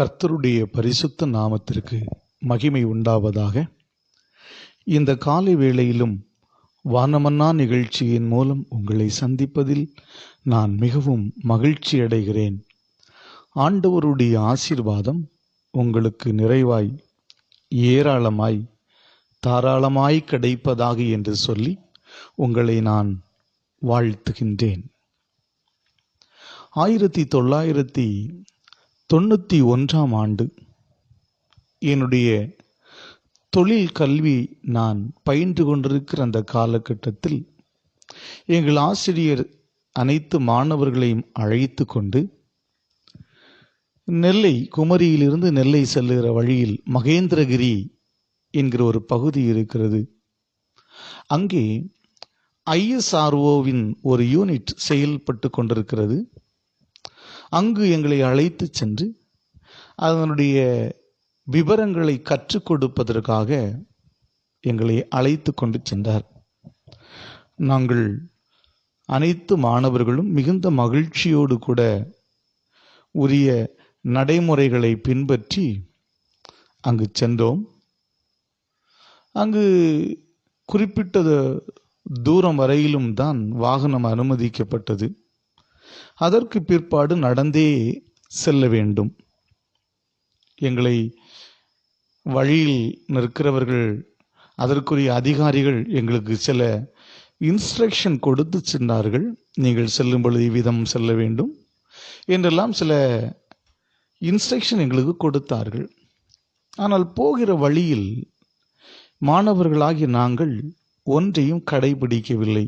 கர்த்தருடைய பரிசுத்த நாமத்திற்கு மகிமை உண்டாவதாக. இந்த காலை வேளையிலும் வானமன்னா நிகழ்ச்சியின் மூலம் உங்களை சந்திப்பதில் நான் மிகவும் மகிழ்ச்சி அடைகிறேன். ஆண்டவருடைய ஆசீர்வாதம் உங்களுக்கு நிறைவாய் ஏராளமாய் தாராளமாய் கிடைப்பதாக என்று சொல்லி உங்களை நான் வாழ்த்துகின்றேன். ஆயிரத்தி தொள்ளாயிரத்தி தொண்ணூற்றி ஒன்றாம் ஆண்டு என்னுடைய தொழில் கல்வி நான் பயின்று கொண்டிருக்கிற அந்த காலகட்டத்தில் எங்கள் ஆசிரியர் அனைத்து மாணவர்களையும் அழைத்து கொண்டு நெல்லை குமரியிலிருந்து நெல்லை செல்லுகிற வழியில் மகேந்திரகிரி என்கிற ஒரு பகுதி இருக்கிறது. அங்கே ஐஎஸ்ஆர்ஓவின் ஒரு யூனிட் செயல்பட்டு கொண்டிருக்கிறது. அங்கு எங்களை அழைத்து சென்று அதனுடைய விவரங்களை கற்றுக் கொடுப்பதற்காக எங்களை அழைத்து கொண்டு சென்றார். நாங்கள் அனைத்து மாணவர்களும் மிகுந்த மகிழ்ச்சியோடு கூட உரிய நடைமுறைகளை பின்பற்றி அங்கு சென்றோம். அங்கு குறிப்பிட்ட தூரம் வரையிலும் தான் வாகனம் அனுமதிக்கப்பட்டது. அதற்கு பிற்பாடு நடந்தே செல்ல வேண்டும். எங்களை வழியில் நிற்கிறவர்கள் அதற்குரிய அதிகாரிகள் எங்களுக்கு சில இன்ஸ்ட்ரக்ஷன் கொடுத்து சென்றார்கள். நீங்கள் செல்லும் பொழுது இவ்விதம் செல்ல வேண்டும் என்றெல்லாம் சில இன்ஸ்ட்ரக்ஷன் எங்களுக்கு கொடுத்தார்கள். ஆனால் போகிற வழியில் மாணவர்களாகிய நாங்கள் ஒன்றையும் கடைபிடிக்கவில்லை.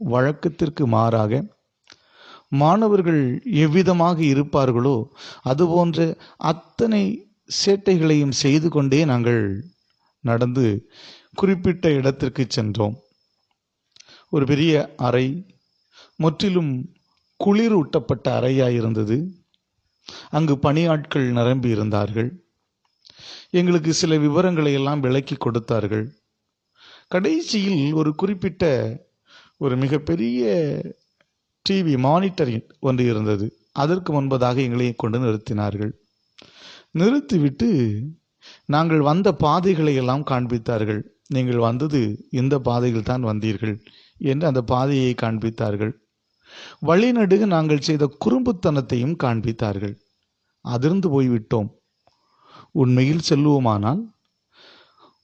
வழக்கத்திற்கு மாறாக மாணவர்கள் எவ்விதமாக இருப்பார்களோ அதுபோன்ற அத்தனை சேட்டைகளையும் செய்து கொண்டே நாங்கள் நடந்து குறிப்பிட்ட இடத்திற்கு சென்றோம். ஒரு பெரிய அறை முற்றிலும் குளிர் ஊட்டப்பட்ட அறையாயிருந்தது. அங்கு பணியாட்கள் நிரம்பி இருந்தார்கள். எங்களுக்கு சில விவரங்களை எல்லாம் விளக்கி கொடுத்தார்கள். கடைசியில் ஒரு குறிப்பிட்ட ஒரு மிகப்பெரிய டிவி மானிட்டர் ஒன்று இருந்தது. அதற்கு முன்பதாக எங்களை கொண்டு நிறுத்தினார்கள். நிறுத்திவிட்டு நாங்கள் வந்த பாதைகளை எல்லாம் காண்பித்தார்கள். நீங்கள் வந்தது இந்த பாதையில் தான் வந்தீர்கள் என்று அந்த பாதையை காண்பித்தார்கள். வழிநடுக நாங்கள் செய்த குறும்புத்தனத்தையும் காண்பித்தார்கள். அதிர்ந்து போய்விட்டோம். உண்மையில் செல்லுவோமானால்?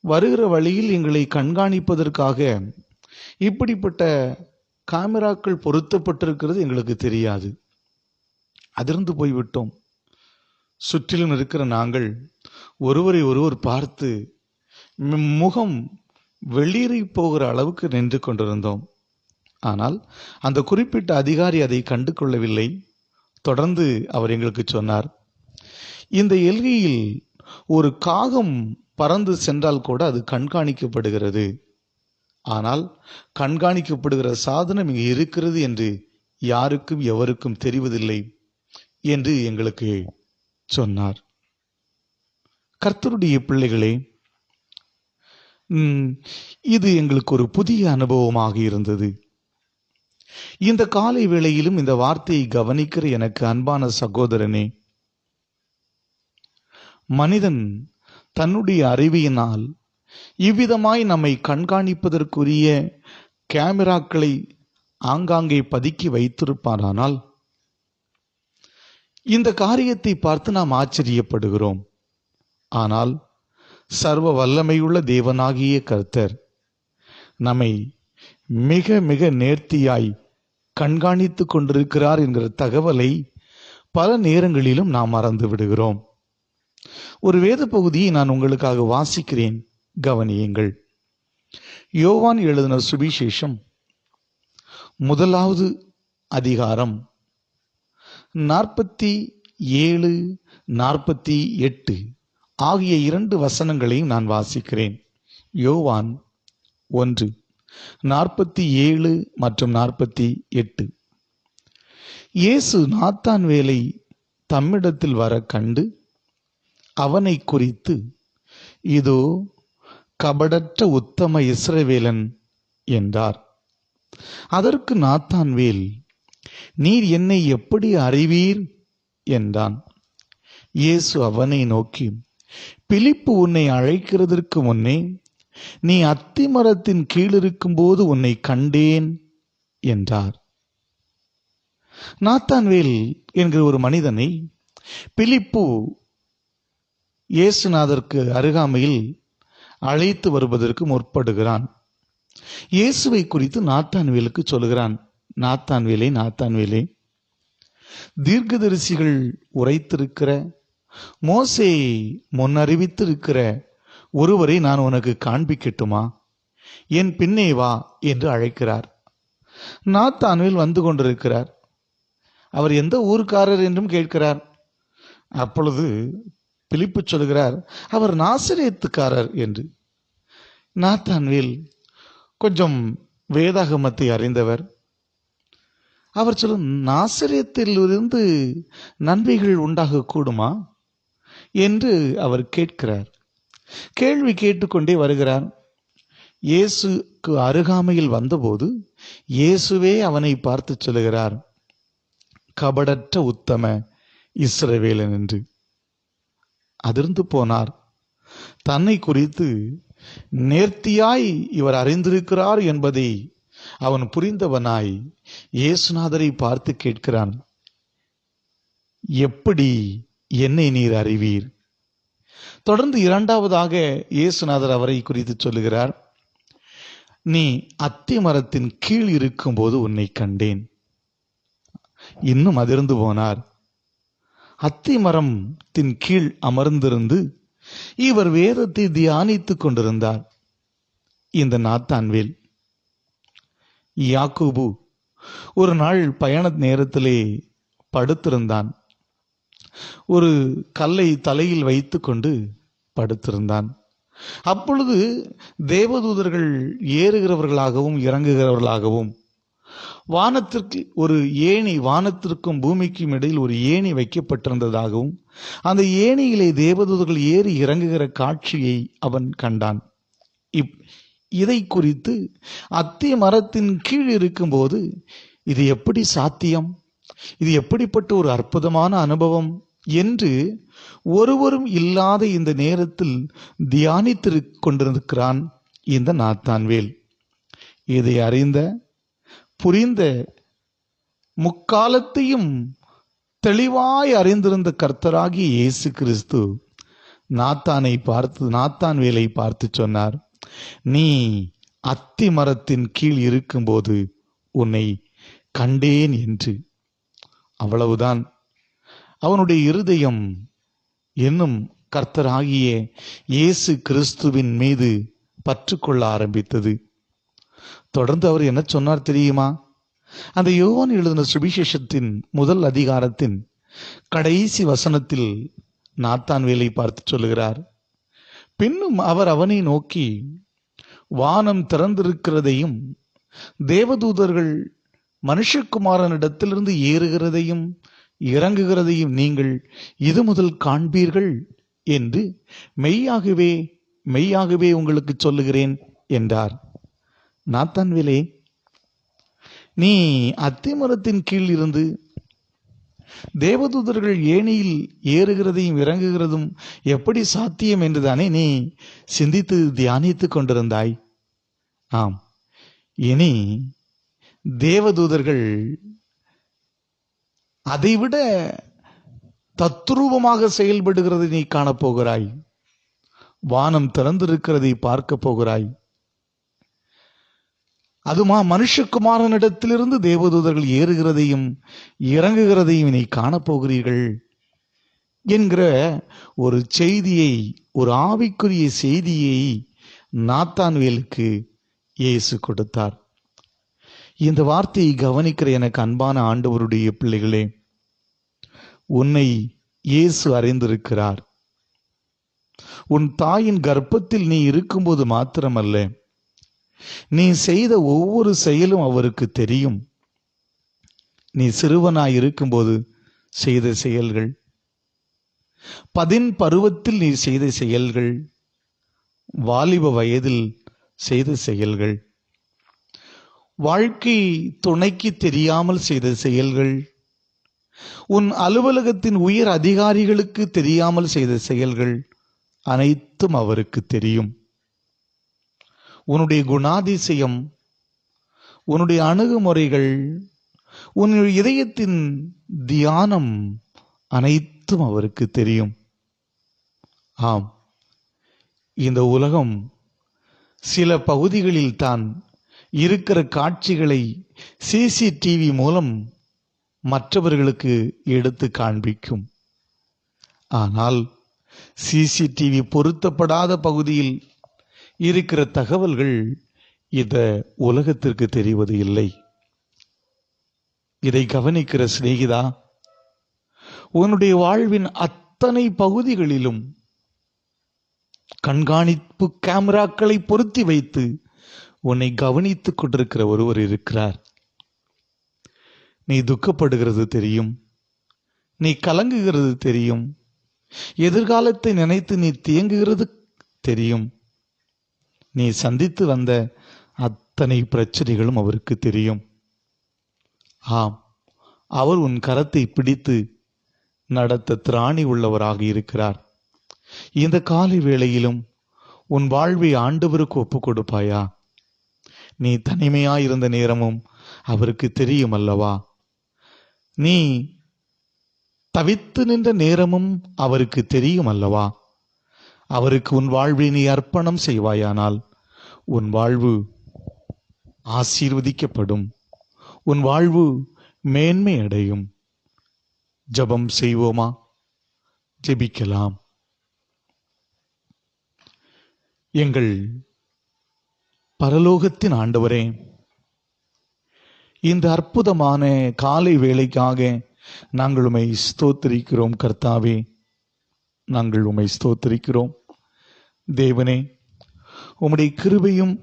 வருகிற வழியில் எங்களை கண்காணிப்பதற்காக இப்படிப்பட்ட காமிராக்கள் பொருத்தப்பட்டிருக்கிறது எங்களுக்கு தெரியாது. அதிர்ந்து போய்விட்டோம். சுற்றிலும் இருக்கிற நாங்கள் ஒருவரை ஒருவர் பார்த்து முகம் வெளியேறி போகிற அளவுக்கு நின்று கொண்டிருந்தோம். ஆனால் அந்த குறிப்பிட்ட அதிகாரி அதை கண்டு கொள்ளவில்லை. தொடர்ந்து அவர் எங்களுக்கு சொன்னார் இந்த எல்கையில் ஒரு காகம் பறந்து சென்றால் கூட அது கண்காணிக்கப்படுகிறது. ஆனால் கண்காணிக்கப்படுகிற சாதனம் இங்கு இருக்கிறது என்று யாருக்கும் எவருக்கும் தெரிவதில்லை என்று எங்களுக்கு சொன்னார். கர்த்தருடைய பிள்ளைகளே இது எங்களுக்கு ஒரு புதிய அனுபவமாக இருந்தது. இந்த காலை வேளையிலும் இந்த வார்த்தையை கவனிக்கிற எனக்கு அன்பான சகோதரனே மனிதன் தன்னுடைய அறிவியினால் இவ்விதமாய் நம்மை கண்காணிப்பதற்குரிய கேமராக்களை ஆங்காங்கே பதுக்கி வைத்திருப்பாரானால் இந்த காரியத்தை பார்த்து நாம் ஆச்சரியப்படுகிறோம். ஆனால் சர்வ வல்லமையுள்ள தேவனாகிய கர்த்தர் நம்மை மிக மிக நேர்த்தியாய் கண்காணித்து கொண்டிருக்கிறார் என்கிற தகவலை பல நேரங்களிலும் நாம் மறந்து விடுகிறோம் ஒரு வேத பகுதியை நான் உங்களுக்காக வாசிக்கிறேன். கவனியுங்கள். யோவான் எழுதின சுவிசேஷம் முதலாவது அதிகாரம். நாற்பத்தி ஏழு நாற்பத்தி எட்டு ஆகிய இரண்டு வசனங்களையும் நான் வாசிக்கிறேன். யோவான் ஒன்று நாற்பத்தி ஏழு மற்றும் நாற்பத்தி எட்டு. இயேசு நாத்தான் வேலை தம்மிடத்தில் வர கண்டு அவனை குறித்து இதோ கபடற்ற உத்தம இஸ்ரவேலன் என்றார். அதற்கு நாத்தான்வேல் நீர் என்னை எப்படி அறிவீர்? என்றான். இயேசு அவனை நோக்கி பிலிப்பு உன்னை அழைக்கிறதற்கு முன்னே நீ அத்திமரத்தின் கீழிருக்கும்போது உன்னை கண்டேன் என்றார். நாத்தான்வேல் என்கிற ஒரு மனிதனை பிலிப்பு இயேசுநாதருக்கு அருகாமையில் அழைத்து வருவதற்கு முற்படுகிறான். இயேசுவை குறித்து நாத்தான்வேலுக்கு சொல்கிறான் நாத்தான்வேலே நாத்தான்வேலே தீர்க்கதரிசிகள் உரைத்திருக்கிற மோசே முன்னறிவித்திருக்கிற ஒருவரை நான் உனக்கு காண்பிக்கட்டுமா? என் பின்னே வா என்று அழைக்கிறார். நாத்தான்வேல் வந்து கொண்டிருக்கிறார். அவர் எந்த ஊர்க்காரர் என்றும் கேட்கிறார். அப்பொழுது பிலிப்பு சொல்கிறார் அவர் நாசிரியத்துக்காரர் என்று. நாத்தான்வேல் கொஞ்சம் வேதாகமத்தை அறிந்தவர். அவர் சொல்லும் நாசிரியத்திலிருந்து நன்மைகள் உண்டாக கூடுமா என்று அவர் கேட்கிறார். கேள்வி கேட்டுக்கொண்டே வருகிறார். இயேசுக்கு அருகாமையில் வந்தபோது இயேசுவே அவனை பார்த்து சொல்லுகிறார் கபடற்ற உத்தம இஸ்ரவேலன் என்று. அதிர்ந்து போனார். தன்னை குறித்து நேர்த்தியாய் இவர் அறிந்திருக்கிறார் என்பதை அவன் புரிந்தவனாய் இயேசுநாதரை பார்த்து கேட்கிறான். எப்படி என்னை நீர் அறிவீர்? தொடர்ந்து இரண்டாவதாக இயேசுநாதர் அவரை குறித்து சொல்லுகிறார். நீ அத்தி மரத்தின் கீழ் இருக்கும்போது உன்னை கண்டேன். இன்னும் அதிர்ந்து போனார். அத்தி மரத்தின் கீழ் அமர்ந்திருந்து இவர் வேதத்தை தியானித்துக் கொண்டிருந்தார். இந்த நாத்தான்வேல் யாக்கூபு ஒரு நாள் பயண நேரத்திலே படுத்திருந்தான். ஒரு கல்லை தலையில் வைத்துக்கொண்டு படுத்திருந்தான். அப்பொழுது தேவதூதர்கள் ஏறுகிறவர்களாகவும் இறங்குகிறவர்களாகவும் வானத்திற்கு ஒரு ஏணி வானத்திற்கும் பூமிக்கும் இடையில் ஒரு ஏணி வைக்கப்பட்டிருந்ததாகவும் அந்த ஏணியிலே தேவதூதர்கள் ஏறி இறங்குகிற காட்சியை அவன் கண்டான். இப் இதை குறித்து அத்தி மரத்தின் கீழ் இருக்கும்போது இது எப்படி சாத்தியம்? இது எப்படிப்பட்ட ஒரு அற்புதமான அனுபவம் என்று ஒருவரும் இல்லாத இந்த நேரத்தில் தியானித்து கொண்டிருக்கிறான் இந்த நாத்தான்வேல். இதை அறிந்த புரிந்த முக்காலத்தையும் தெளிவாய் அறிந்திருந்த கர்த்தராகிய இயேசு கிறிஸ்து நாத்தானை பார்த்து நாத்தான் வேலை பார்த்து சொன்னார் நீ அத்தி மரத்தின் கீழ் இருக்கும்போது உன்னை கண்டேன் என்று. அவ்வளவுதான். அவனுடைய இருதயம் என்னும் கர்த்தராகிய இயேசு கிறிஸ்துவின் மீது பற்றுக்கொள்ள ஆரம்பித்தது. தொடர்ந்து அவர் என்ன சொன்னார் தெரியுமா? அந்த யோவான் எழுதின சுவிசேஷத்தின் முதல் அதிகாரத்தின் கடைசி வசனத்தில் நாத்தான் வேலை பார்த்து சொல்லுகிறார். பின்னும் அவர் அவனை நோக்கி வானம் திறந்திருக்கிறதையும் தேவதூதர்கள் மனுஷகுமாரனிடத்திலிருந்து ஏறுகிறதையும் இறங்குகிறதையும் நீங்கள் இது முதல் காண்பீர்கள் என்று மெய்யாகவே மெய்யாகவே உங்களுக்கு சொல்லுகிறேன் என்றார். நாத்தான்வேலே நீ அத்திமரத்தின் கீழ் இருந்து தேவதூதர்கள் ஏணியில் ஏறுகிறதையும் இறங்குகிறதும் எப்படி சாத்தியம் என்றுதானே நீ சிந்தித்து தியானித்துக் கொண்டிருந்தாய்? ஆம். இனி தேவதூதர்கள் அதைவிட தத்ரூபமாக செயல்படுகிறதை நீ காணப்போகிறாய். வானம் திறந்திருக்கிறதை பார்க்க போகிறாய். அதுமா மனுஷகுமாரனிடத்திலிருந்து தேவதூதர்கள் ஏறுகிறதையும் இறங்குகிறதையும் நீ காணப்போகிறீர்கள் என்கிற ஒரு செய்தியை ஒரு ஆவிக்குரிய செய்தியை நாத்தான்வேலுக்கு இயேசு கொடுத்தார். இந்த வார்த்தையை கவனிக்கிற எனக்கு அன்பான ஆண்டவருடைய பிள்ளைகளே உன்னை இயேசு அறிந்திருக்கிறார். உன் தாயின் கர்ப்பத்தில் நீ இருக்கும்போது மாத்திரமல்ல நீ செய்த ஒவ்வொரு செயலும் அவருக்கு தெரியும். நீ சிறுவனாய் இருக்கும்போது செய்த செயல்கள். பதின் பருவத்தில் நீ செய்த செயல்கள். வாலிப வயதில் செய்த செயல்கள். வாழ்க்கை துணைக்கு தெரியாமல் செய்த செயல்கள். உன் அலுவலகத்தின் உயர் அதிகாரிகளுக்கு தெரியாமல் செய்த செயல்கள் அனைத்தும் அவருக்கு தெரியும். உன்னுடைய குணாதிசயம் உன்னுடைய அணுகுமுறைகள் உன்னுடைய இதயத்தின் தியானம் அனைத்தும் அவருக்கு தெரியும். ஆம். இந்த உலகம் சில பகுதிகளில் தான் இருக்கிற காட்சிகளை சிசிடிவி மூலம் மற்றவர்களுக்கு எடுத்து காண்பிக்கும். ஆனால் சிசிடிவி பொருத்தப்படாத பகுதியில் இருக்கிற தகவல்கள் இத உலகத்திற்கு தெரிவது இல்லை. இதை கவனிக்கிற சிநேகிதா உன்னுடைய வாழ்வின் அத்தனை பகுதிகளிலும் கண்காணிப்பு கேமராக்களை பொருத்தி வைத்து உன்னை கவனித்துக் கொண்டிருக்கிற ஒருவர் இருக்கிறார். நீ துக்கப்படுகிறது தெரியும். நீ கலங்குகிறது தெரியும். எதிர்காலத்தை நினைத்து நீ தியங்குகிறது தெரியும். நீ சந்தித்து வந்த அத்தனை பிரச்சனைகளும் அவருக்கு தெரியும். ஆம் அவர் உன் கரத்தை பிடித்து நடத்த திராணி உள்ளவராக இருக்கிறார். இந்த காலை வேளையிலும் உன் வாழ்வை ஆண்டவருக்கு ஒப்பு கொடுப்பாயா? நீ தனிமையாயிருந்த நேரமும் அவருக்கு தெரியும் அல்லவா நீ தவித்து நின்ற நேரமும் அவருக்கு தெரியும் அல்லவா அவருக்கு உன் வாழ்வை நீ அர்ப்பணம் செய்வாயானால் உன் வாழ்வு ஆசீர்வதிக்கப்படும். உன் வாழ்வு மேன்மை அடையும் ஜெபம் செய்வோமா? ஜெபிக்கலாம். எங்கள் பரலோகத்தின் ஆண்டவரே இந்த அற்புதமான காலை வேளைக்காக நாங்கள் உமை ஸ்தோத்திரிக்கிறோம் கர்த்தாவே. நாங்கள் உமை ஸ்தோத்திரிக்கிறோம். தேவனே உம்முடைய கிருபையும்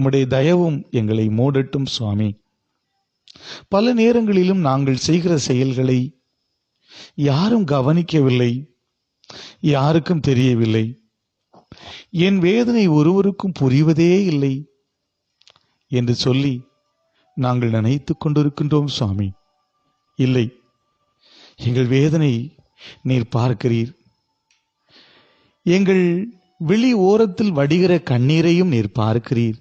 உம்முடைய தயவும் எங்களை மூடட்டும் சுவாமி. பல நேரங்களிலும் நாங்கள் செய்கிற செயல்களை யாரும் கவனிக்கவில்லை யாருக்கும் தெரியவில்லை. என் வேதனை ஒருவருக்கும் புரிவதே இல்லை என்று சொல்லி நாங்கள் நினைத்து கொண்டிருக்கின்றோம் சுவாமி. இல்லை எங்கள் வேதனை நீர் பார்க்கிறீர். எங்கள் விழி ஓரத்தில் வடிகிற கண்ணீரையும் நீர் பார்க்கிறீர்.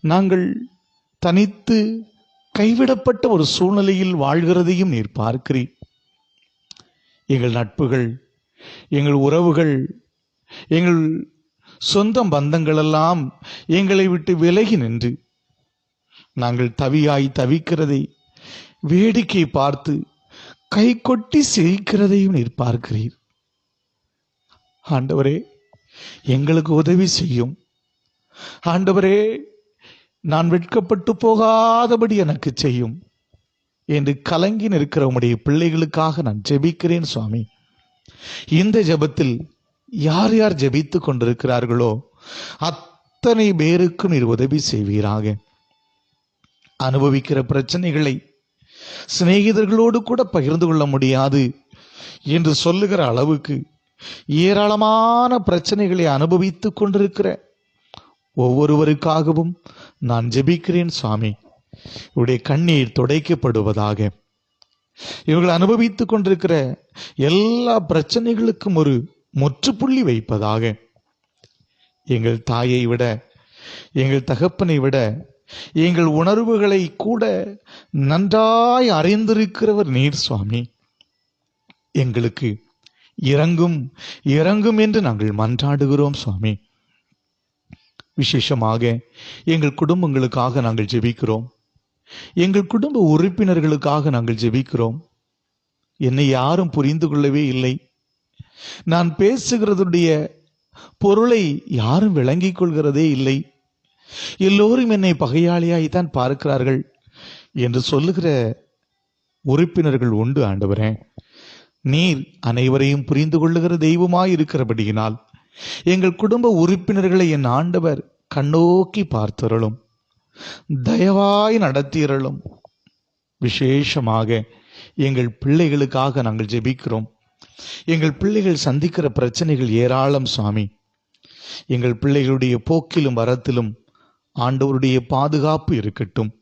நாங்கள் தனித்து கைவிடப்பட்ட ஒரு சூழ்நிலையில் வாழ்கிறதையும் நீர் பார்க்கிறீர். எங்கள் நட்புகள் எங்கள் உறவுகள் எங்கள் சொந்த பந்தங்களெல்லாம் எங்களை விட்டு விலகி நின்று நாங்கள் தவியாய் தவிக்கிறதை வேடிக்கை பார்த்து கை கொட்டி சிரிக்கிறதையும் நீர் பார்க்கிறீர். ஆண்டவரே எங்களுக்கு உதவி செய்யும். ஆண்டவரே நான் வெட்கப்பட்டு போகாதபடி எனக்கு செய்யும். என்று கலங்கி நிற்கிற உடைய பிள்ளைகளுக்காக நான் ஜெபிக்கிறேன் சுவாமி. இந்த ஜெபத்தில் யார் யார் ஜெபித்துக் கொண்டிருக்கிறார்களோ அத்தனை பேருக்கும் நீர் உதவி செய்வீராக. அனுபவிக்கிற பிரச்சனைகளை சிநேகிதர்களோடு கூட பகிர்ந்து கொள்ள முடியாது என்று சொல்லுகிற அளவுக்கு ஏராளமான பிரச்சனைகளை அனுபவித்து கொண்டிருக்கிற ஒவ்வொருவருக்காகவும் நான் ஜெபிக்கிறேன் சுவாமி. இவருடைய கண்ணீர் துடைக்கப்படுவதாக. இவர்கள் அனுபவித்துக் கொண்டிருக்கிற எல்லா பிரச்சனைகளுக்கும் ஒரு முற்றுப்புள்ளி வைப்பதாக. எங்கள் தாயை விட எங்கள் தகப்பனை விட எங்கள் உணர்வுகளை கூட நன்றாய் அறிந்திருக்கிறவர் நீர் சுவாமி. எங்களுக்கு இறங்கும் இறங்கும் என்று நாங்கள் மன்றாடுகிறோம் சுவாமி. விசேஷமாக எங்கள் குடும்பங்களுக்காக நாங்கள் ஜெபிக்கிறோம். எங்கள் குடும்ப உறுப்பினர்களுக்காக நாங்கள் ஜெபிக்கிறோம். என்னை யாரும் புரிந்து கொள்ளவே இல்லை. நான் பேசுகிறதுடைய பொருளை யாரும் விளங்கிக் கொள்கிறதே இல்லை. எல்லோரும் என்னை பகையாளியாய்த்தான் பார்க்கிறார்கள் என்று சொல்லுகிற உறுப்பினர்கள் உண்டு ஆண்டவரே. நீர் அனைவரையும் புரிந்து கொள்ளுகிற தெய்வமாய் இருக்கிறபடியினால் எங்கள் குடும்ப உறுப்பினர்களை என் ஆண்டவர் கண்ணோக்கி பார்த்தருளும். தயவாய் நடத்தியருளும். விசேஷமாக எங்கள் பிள்ளைகளுக்காக நாங்கள் ஜெபிக்கிறோம். எங்கள் பிள்ளைகள் சந்திக்கிற பிரச்சனைகள் ஏராளம் சுவாமி. எங்கள் பிள்ளைகளுடைய போக்கிலும் வரத்திலும் ஆண்டவருடைய பாதுகாப்பு இருக்கட்டும்.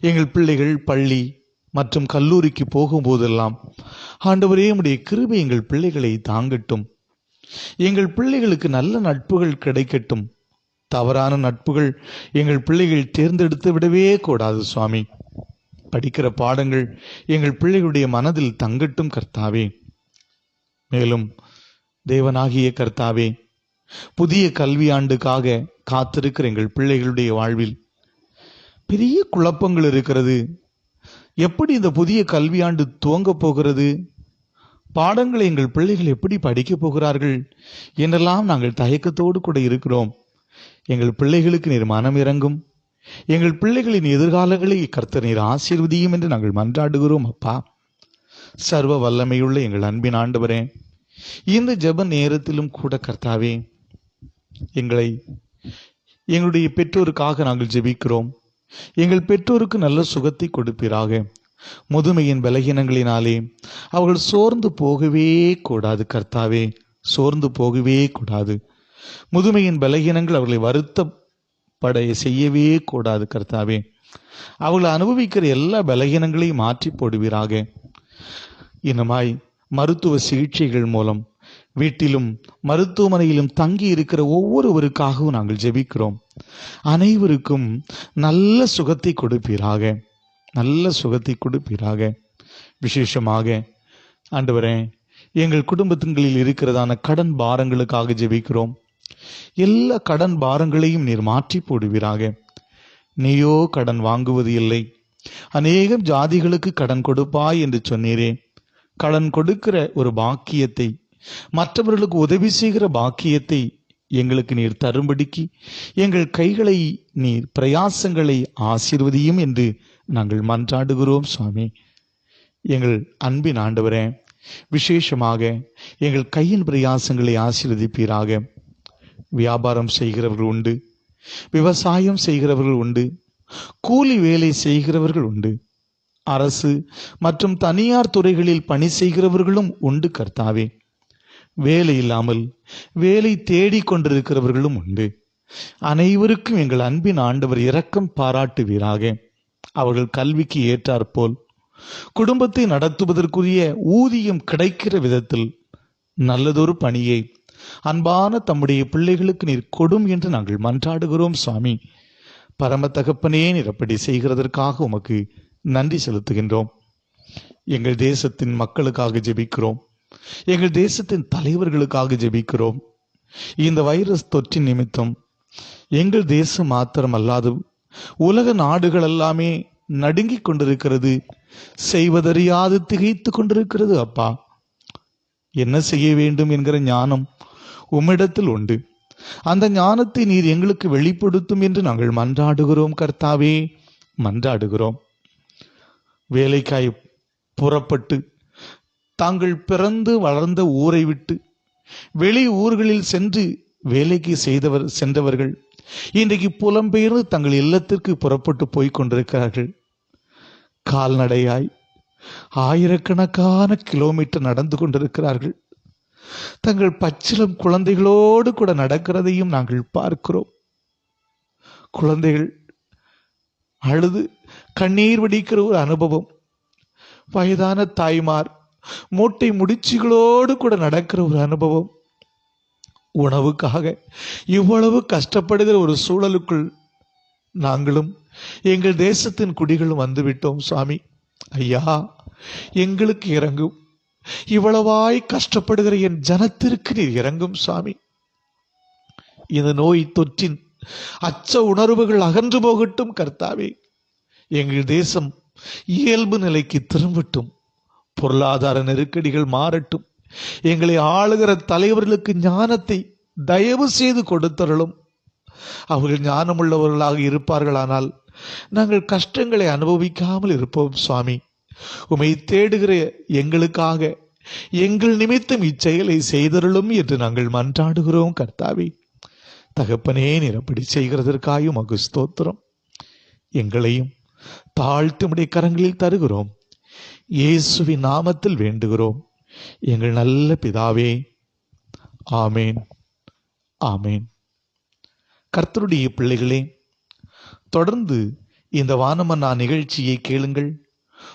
எங்கள் பிள்ளைகள் பள்ளி மற்றும் கல்லூரிக்கு போகும்போதெல்லாம் ஆண்டவரே உடைய கிருபை எங்கள் பிள்ளைகளை தாங்கட்டும். எங்கள் பிள்ளைகளுக்கு நல்ல நட்புகள் கிடைக்கட்டும். தவறான நட்புகள் எங்கள் பிள்ளைகள் தேர்ந்தெடுத்து விடவே கூடாது சுவாமி. படிக்கிற பாடங்கள் எங்கள் பிள்ளைகளுடைய மனதில் தங்கட்டும் கர்த்தாவே. மேலும் தேவனாகிய கர்த்தாவே புதிய கல்வியாண்டுக்காக காத்திருக்கிற எங்கள் பிள்ளைகளுடைய வாழ்வில் பெரிய குழப்பங்கள் இருக்கிறது. எப்படி இந்த புதிய கல்வியாண்டு துவங்கப் போகிறது? பாடங்களை எங்கள் பிள்ளைகள் எப்படி படிக்கப் போகிறார்கள்? என்றெல்லாம் நாங்கள் தயக்கத்தோடு கூட இருக்கிறோம். எங்கள் பிள்ளைகளுக்கு நீர் மனம் இறங்கும். எங்கள் பிள்ளைகளின் எதிர்காலங்களை கர்த்தர் நீர் ஆசீர்வதியும் என்று நாங்கள் மன்றாடுகிறோம் அப்பா. சர்வ வல்லமையுள்ள எங்கள் அன்பின் ஆண்டவரே இந்த ஜப நேரத்திலும் கூட கர்த்தாவே எங்களை எங்களுடைய பெற்றோருக்காக நாங்கள் ஜெபிக்கிறோம். எங்கள் பெற்றோருக்கு நல்ல சுகத்தை கொடுப்பீராக. முதுமையின் பலகீனங்களினாலே அவர்கள் சோர்ந்து போகவே கூடாது கர்த்தாவே. சோர்ந்து போகவே கூடாது. முதுமையின் பலகீனங்கள் அவர்களை வருத்தப்பட செய்யவே கூடாது கர்த்தாவே. அவர்கள் அனுபவிக்கிற எல்லா பலகீனங்களையும் மாற்றி போடுவீராக. இன்னமாய் மருத்துவ சிகிச்சைகள் மூலம் வீட்டிலும் மருத்துவமனையிலும் தங்கி இருக்கிற ஒவ்வொருவருக்காகவும் நாங்கள் ஜெபிக்கிறோம். அனைவருக்கும் நல்ல சுகத்தை கொடுப்பீராக. நல்ல சுகத்தை கொடுப்பீராக. விசேஷமாக ஆண்டவரே எங்கள் குடும்பத்துங்களில் இருக்கிறதான கடன் பாரங்களுக்காக ஜெபிக்கிறோம். எல்லா கடன் பாரங்களையும் நீர் மாற்றி போடுவீராக. நீயோ கடன் வாங்குவது இல்லை. அநேகம் ஜாதிகளுக்கு கடன் கொடுப்பாய் என்று சொன்னீரே. கடன் கொடுக்கிற ஒரு பாக்கியத்தை மற்றவர்களுக்கு உதவி செய்கிற பாக்கியத்தை எங்களுக்கு நீர் தரும்படிக்கு எங்கள் கைகளை நீர் பிரயாசங்களை ஆசீர்வதியும் என்று நாங்கள் மன்றாடுகிறோம் சுவாமி. எங்கள் அன்பின் ஆண்டவரே விசேஷமாக எங்கள் கையின் பிரயாசங்களை ஆசீர்வதிப்பீராக. வியாபாரம் செய்கிறவர்கள் உண்டு விவசாயம் செய்கிறவர்கள் உண்டு கூலி வேலை செய்கிறவர்கள் உண்டு அரசு மற்றும் தனியார் துறைகளில் பணி செய்கிறவர்களும் உண்டு கர்த்தாவே. வேலை இல்லாமல் வேலை தேடிக் கொண்டிருக்கிறவர்களும் உண்டு. அனைவருக்கும் எங்கள் அன்பின் ஆண்டவர் இரக்கம் பாராட்டுவீராக. அவர்கள் கல்விக்கு ஏற்றாற்போல் குடும்பத்தை நடத்துவதற்குரிய ஊதியம் கிடைக்கிற விதத்தில் நல்லதொரு பணியை அன்பான தம்முடைய பிள்ளைகளுக்கு நீர் கொடும் என்று நாங்கள் மன்றாடுகிறோம் சுவாமி. பரம தகப்பனே நீர் அப்படி செய்கிறதற்காக உமக்கு நன்றி செலுத்துகின்றோம். எங்கள் தேசத்தின் மக்களுக்காக ஜெபிக்கிறோம். எங்கள் தேசத்தின் தலைவர்களுக்காக ஜெபிக்கிறோம். இந்த வைரஸ் தொற்றின் நிமித்தம் எங்கள் தேசம் மாத்திரம் அல்லாது உலக நாடுகள் எல்லாமே நடுங்கிக் கொண்டிருக்கிறது. செய்வதறியாது திகைத்து கொண்டிருக்கிறது அப்பா. என்ன செய்ய வேண்டும் என்கிற ஞானம் உம்மிடத்தில் உண்டு. அந்த ஞானத்தை நீர் எங்களுக்கு வெளிப்படுத்தும் என்று நாங்கள் மன்றாடுகிறோம் கர்த்தாவே. மன்றாடுகிறோம். வேலைக்காய் புறப்பட்டு தாங்கள் பிறந்து வளர்ந்த ஊரை விட்டு வெளி ஊர்களில் சென்று வேலைக்கு செய்தவர் சென்றவர்கள் இன்றைக்கு புலம்பெயர்ந்து தங்கள் இல்லத்திற்கு புறப்பட்டு போய் கொண்டிருக்கிறார்கள். கால்நடையாய் ஆயிரக்கணக்கான கிலோமீட்டர் நடந்து கொண்டிருக்கிறார்கள். தங்கள் பச்சிலம் குழந்தைகளோடு கூட நடக்கிறதையும் நாங்கள் பார்க்கிறோம். குழந்தைகள் அழுது கண்ணீர் வடிக்கிற ஒரு அனுபவம். வயதான தாய்மார் மூட்டை முடிச்சுகளோடு கூட நடக்கிற ஒரு அனுபவம். உணவுக்காக இவ்வளவு கஷ்டப்படுகிற ஒரு சூழலுக்குள் நாங்களும் எங்கள் தேசத்தின் குடிகளும் வந்துவிட்டோம் சுவாமி. ஐயா எங்களுக்கு இறங்கும். இவ்வளவாய் கஷ்டப்படுகிற என் ஜனத்திற்கு நீர் இறங்கும் சுவாமி. இந்த நோய் தொற்றின் அச்ச உணர்வுகள் அகன்று போகட்டும் கர்த்தாவே. எங்கள் தேசம் இயல்பு நிலைக்கு திரும்பட்டும். பொருளாதார நெருக்கடிகள் மாறட்டும். எங்களை ஆளுகிற தலைவர்களுக்கு ஞானத்தை தயவு செய்து கொடுத்தருளும். அவர்கள் ஞானமுள்ளவர்களாக இருப்பார்களானால் நாங்கள் கஷ்டங்களை அனுபவிக்காமல் இருப்போம் சுவாமி. உமை தேடுகிற எங்களுக்காக எங்கள் நிமித்தம் இச்செயலை செய்தருளும் என்று நாங்கள் மன்றாடுகிறோம் கர்த்தாவே. தகப்பனே நிரப்படி செய்கிறதற்காயும் மகு ஸ்தோத்திரம். எங்களையும் தாழ்த்துமுடைய கரங்களில் தருகிறோம். இயேசுவின் நாமத்தில் வேண்டுகிறோம். எங்கள் நல்ல பிதாவே ஆமேன் ஆமேன். கர்த்தருடைய பிள்ளைகளே தொடர்ந்து இந்த வானமன்னா நிகழ்ச்சியை கேளுங்கள்.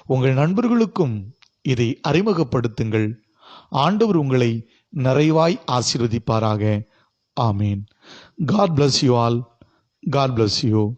உங்கள் நண்பர்களுக்கும் இதை அறிமுகப்படுத்துங்கள். ஆண்டவர் உங்களை நிறைவாய் ஆசீர்வதிப்பாராக. ஆமேன். God bless you all God bless you